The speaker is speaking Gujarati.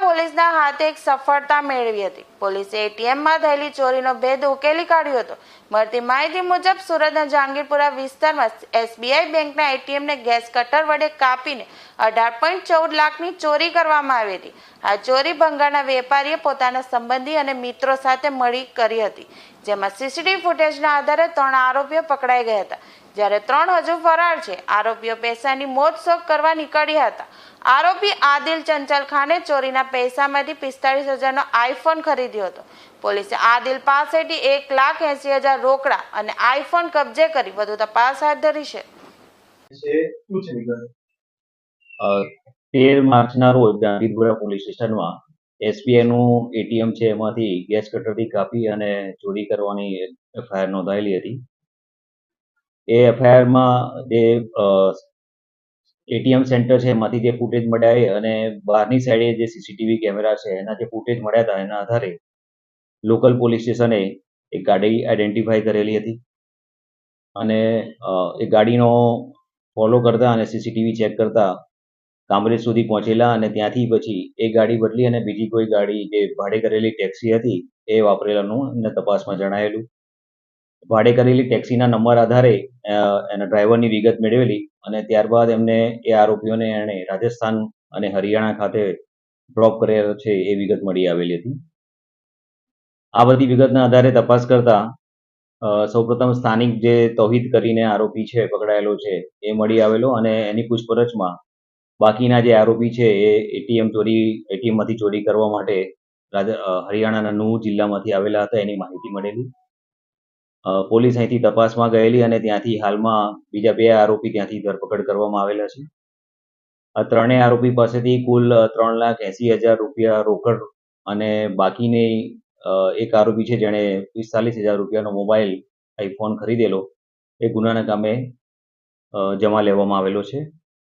પોલીસના હાથે એક સફળતા મેળવી હતી. પોલીસે એટીએમમાં થયેલી ચોરીનો ભેદ ઉકેલી કાઢ્યો હતો. મળતી માહિતી મુજબ સુરતના જહાંગીરપુરા વિસ્તારમાં એસબીઆઈ બેંકના એટીએમને ગેસ કટર વડે કાપીને અઢાર પોઈન્ટ ચૌદ લાખની ચોરી કરવામાં આવી હતી. આ ચોરી ભંગારના વેપારીએ પોતાના સંબંધી અને મિત્રો સાથે મળી કરી હતી. જેમાં સીસીટીવી ફૂટેજના આધારે ત્રણ આરોપીઓ પકડાઈ ગયા હતા. જ્યારે ત્રણ હજુ ફરાર છે આરોપીઓ પૈસાની મોત શોખ કરવા નીકળ્યા હતા. આરોપી આદિલ ચંચલ ખાને ચોરીના પૈસામાંથી પિસ્તાળીસ હજારનો આઈફોન ખરીદ્યો હતો. પોલીસે આદિલ પાસેથી એક લાખ એસી હજાર રોકડા અને આઈફોન કબજે કરી વધુ તપાસ હાથ ધરી છે. તેર માર્ચના રોજ ગાંધીપુરા પોલીસ સ્ટેશનમાં એસબીઆઈ નું એટીએમ છે એમાંથી ગેસ કટરથી કાપી અને ચોરી કરવાની એફઆઈઆર નોંધાયેલી હતી. એ એફઆઈઆરમાં જે એટીએમ સેન્ટર છે, એમાંથી જે ફૂટેજ મળ્યા એ અને બહારની સાઈડે જે સીસીટીવી કેમેરા છે, એના જે ફૂટેજ મળ્યા હતા, એના આધારે લોકલ પોલીસ સ્ટેશને એક ગાડી આઈડેન્ટિફાઈ કરેલી હતી. અને એ ગાડીનો ફોલો કરતા અને સીસીટીવી ચેક કરતા કામરેજ સુધી પહોંચેલા અને ત્યાંથી પછી એ ગાડી બદલી અને બીજી કોઈ ગાડી જે ભાડે કરેલી ટેક્સી હતી, એ વાપરેલાનું એમને તપાસમાં જણાયેલું. ભાડે કરેલી ટેક્સીના નંબર આધારે એના ડ્રાઈવરની વિગત મેળવેલી અને ત્યારબાદ એમને એ આરોપીઓને એણે રાજસ્થાન અને હરિયાણા ખાતે ડ્રોપ કરેલો છે એ વિગત મળી આવેલી હતી. આ બધી વિગતના આધારે તપાસ કરતા સૌપ્રથમ સ્થાનિક જે તૌહિદ કરીને આરોપી છે, પકડાયેલો છે, એ મળી આવેલો અને એની પૂછપરછમાં બાકીના જે આરોપી છે એ એટીએમ ચોરી, એટીએમમાંથી ચોરી કરવા માટે હરિયાણાના નૂહ જિલ્લામાંથી આવેલા હતા, એની માહિતી મળેલી. પોલીસ અહીંથી તપાસમાં ગયેલી અને ત્યાંથી હાલમાં બીજા બે આરોપી ત્યાંથી ધરપકડ કરવામાં આવેલા છે. આ ત્રણેય આરોપી પાસેથી કુલ ત્રણ લાખ એસી હજાર રૂપિયા રોકડ અને બાકીની એક આરોપી છે જેણે પિસ્તાલીસ હજાર રૂપિયાનો મોબાઈલ આઈફોન ખરીદેલો. એ ગુનાના કામે જમા લેવામાં આવેલો છે.